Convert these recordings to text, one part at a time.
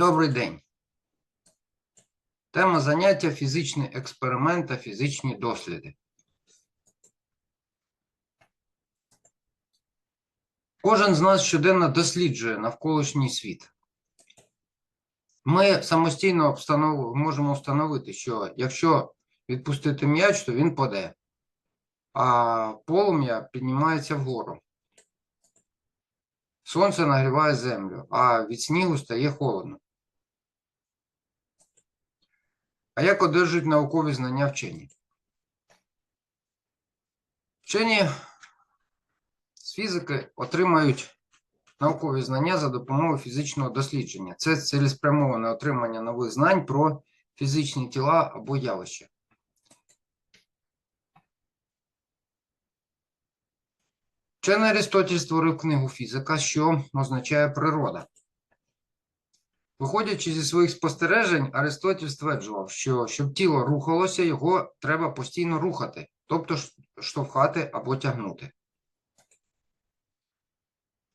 Добрий день. Тема заняття фізичний експеримент та фізичні досліди. Кожен з нас щоденно досліджує навколишній світ. Ми самостійно встанов... можемо встановити, що якщо відпустити м'яч, то він паде, а полум'я піднімається вгору. Сонце нагріває землю, а від снігу стає холодно. А як одержують наукові знання вчені? Вчені з фізики отримають наукові знання за допомогою фізичного дослідження. Це цілеспрямоване отримання нових знань про фізичні тіла або явища. Вчений Арістотель створив книгу фізика, що означає природа. Виходячи зі своїх спостережень, Аристотель стверджував, що щоб тіло рухалося, його треба постійно рухати, тобто штовхати або тягнути.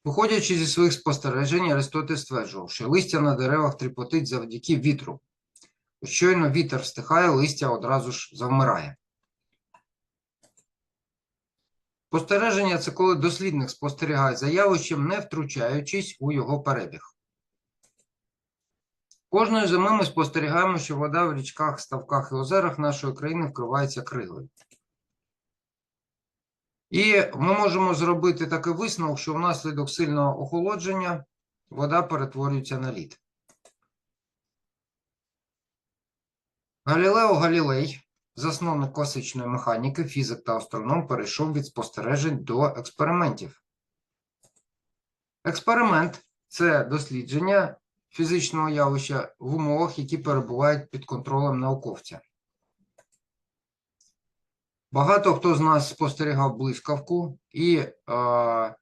Виходячи зі своїх спостережень, Аристотель стверджував, що листя на деревах тріпотить завдяки вітру. Щойно вітер стихає, листя одразу ж завмирає. Спостереження це коли дослідник спостерігає за явищем, не втручаючись у його перебіг. Кожної зими ми спостерігаємо, що вода в річках, ставках і озерах нашої країни вкривається кригою. І ми можемо зробити такий висновок, що внаслідок сильного охолодження вода перетворюється на лід. Галілео Галілей, засновник класичної механіки, фізик та астроном, перейшов від спостережень до експериментів. Експеримент це дослідження фізичного явища в умовах, які перебувають під контролем науковця. Багато хто з нас спостерігав блискавку, і е,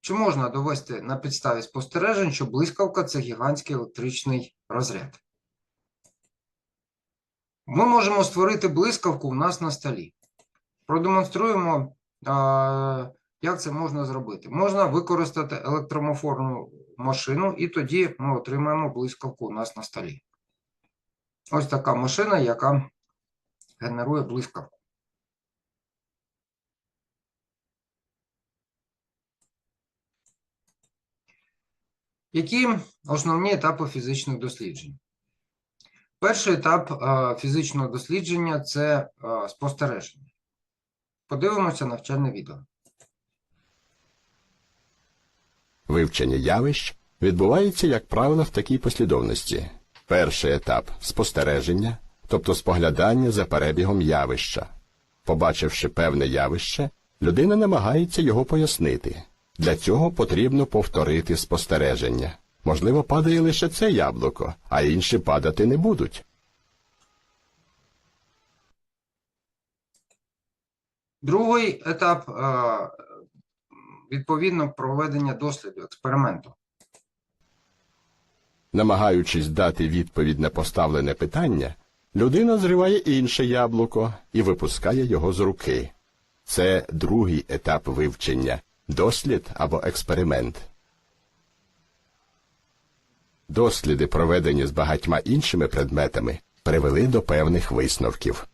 чи можна довести на підставі спостережень, що блискавка це гігантський електричний розряд? Ми можемо створити блискавку у нас на столі. Продемонструємо, е, як це можна зробити. Можна використати електромофорну машину, і тоді ми отримаємо блискавку у нас на столі. Ось така машина, яка генерує блискавку. Які основні етапи фізичних досліджень? Перший етап е, фізичного дослідження це е, спостереження. Подивимося навчальне відео. Вивчення явищ відбувається, як правило, в такій послідовності. Перший етап спостереження, тобто споглядання за перебігом явища. Побачивши певне явище, людина намагається його пояснити. Для цього потрібно повторити спостереження. Можливо, падає лише це яблуко, а інші падати не будуть. Другий етап е, відповідно проведення досліду, експерименту. Намагаючись дати відповідь на поставлене питання, людина зриває інше яблуко і випускає його з руки. Це другий етап вивчення дослід або експеримент. Досліди, проведені з багатьма іншими предметами, привели до певних висновків.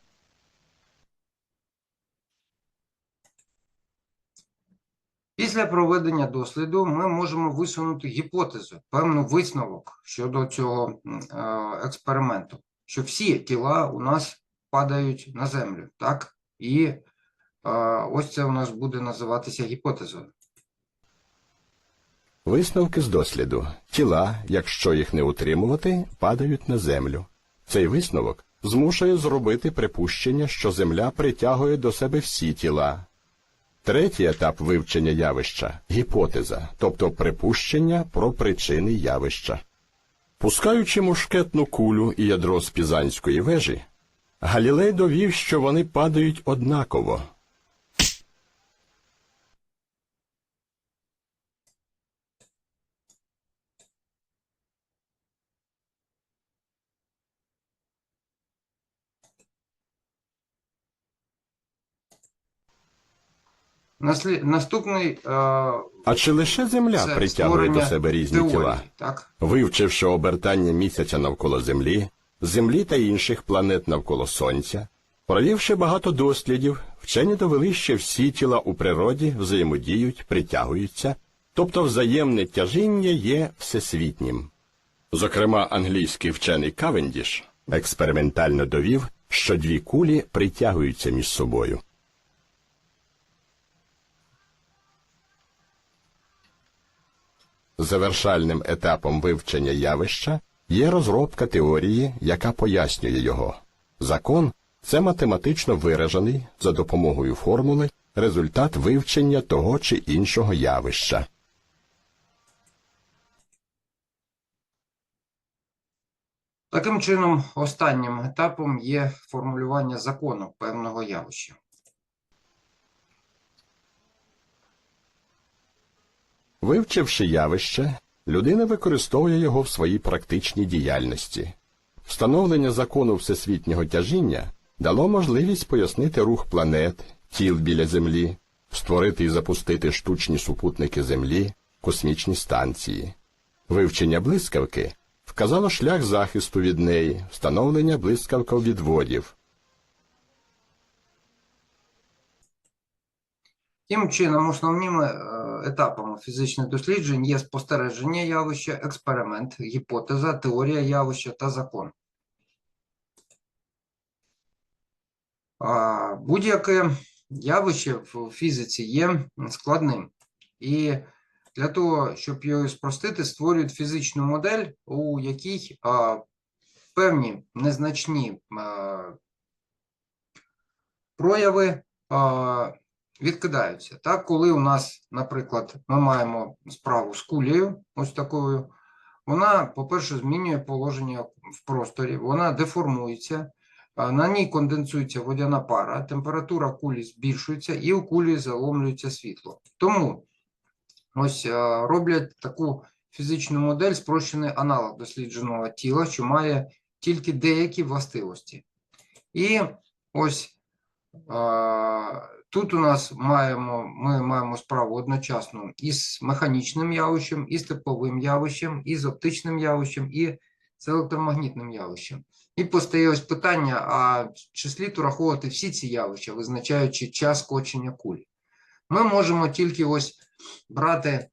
Після проведення досліду ми можемо висунути гіпотезу, певний висновок щодо цього е, експерименту, що всі тіла у нас падають на землю, так? І е, ось це у нас буде називатися гіпотезою. Висновки з досліду. Тіла, якщо їх не утримувати, падають на землю. Цей висновок змушує зробити припущення, що Земля притягує до себе всі тіла. Третій етап вивчення явища гіпотеза, тобто припущення про причини явища. Пускаючи мушкетну кулю і ядро з Пізанської вежі, Галілей довів, що вони падають однаково. Наслі... Наступний е... А чи лише Земля це притягує до себе різні теорії, тіла? Так? Вивчивши обертання місяця навколо Землі, Землі та інших планет навколо Сонця, провівши багато дослідів, вчені довели, що всі тіла у природі взаємодіють, притягуються, тобто взаємне тяжіння є всесвітнім. Зокрема, англійський вчений Кавендіш експериментально довів, що дві кулі притягуються між собою. Завершальним етапом вивчення явища є розробка теорії, яка пояснює його. Закон це математично виражений за допомогою формули результат вивчення того чи іншого явища. Таким чином, останнім етапом є формулювання закону певного явища. Вивчивши явище, людина використовує його в своїй практичній діяльності. Встановлення закону всесвітнього тяжіння дало можливість пояснити рух планет, тіл біля Землі, створити і запустити штучні супутники Землі, космічні станції. Вивчення блискавки вказало шлях захисту від неї, встановлення блискавковідводів. Тим чином, основними е, етапами фізичних досліджень є спостереження явища, експеримент, гіпотеза, теорія явища та закон. Будь-яке явище в фізиці є складним. І для того, щоб його спростити, створюють фізичну модель, у якій певні незначні прояви а, відкидаються. Так, коли у нас, наприклад, ми маємо справу з кулею, ось такою, вона, по-перше, змінює положення в просторі, вона деформується, на ній конденсується водяна пара, температура кулі збільшується і у кулі заломлюється світло. Тому ось роблять таку фізичну модель, спрощений аналог дослідженого тіла, що має тільки деякі властивості. І ось Тут у нас маємо, ми маємо справу одночасно із механічним явищем, і з тепловим явищем, і з оптичним явищем, і з електромагнітним явищем. І постає ось питання: а чи слід ураховувати всі ці явища, визначаючи час скочення кулі? Ми можемо тільки ось брати,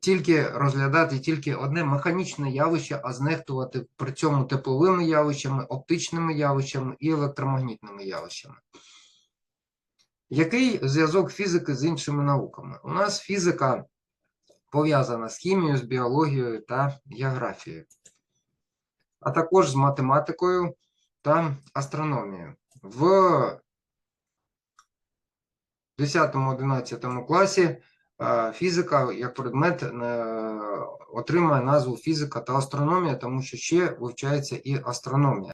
тільки розглядати тільки одне механічне явище, а знехтувати при цьому тепловими явищами, оптичними явищами і електромагнітними явищами. Який зв'язок фізики з іншими науками? У нас фізика пов'язана з хімією, з біологією та географією, а також з математикою та астрономією. В 10-11 класі е, фізика як предмет е, отримує назву фізика та астрономія, тому що ще вивчається і астрономія.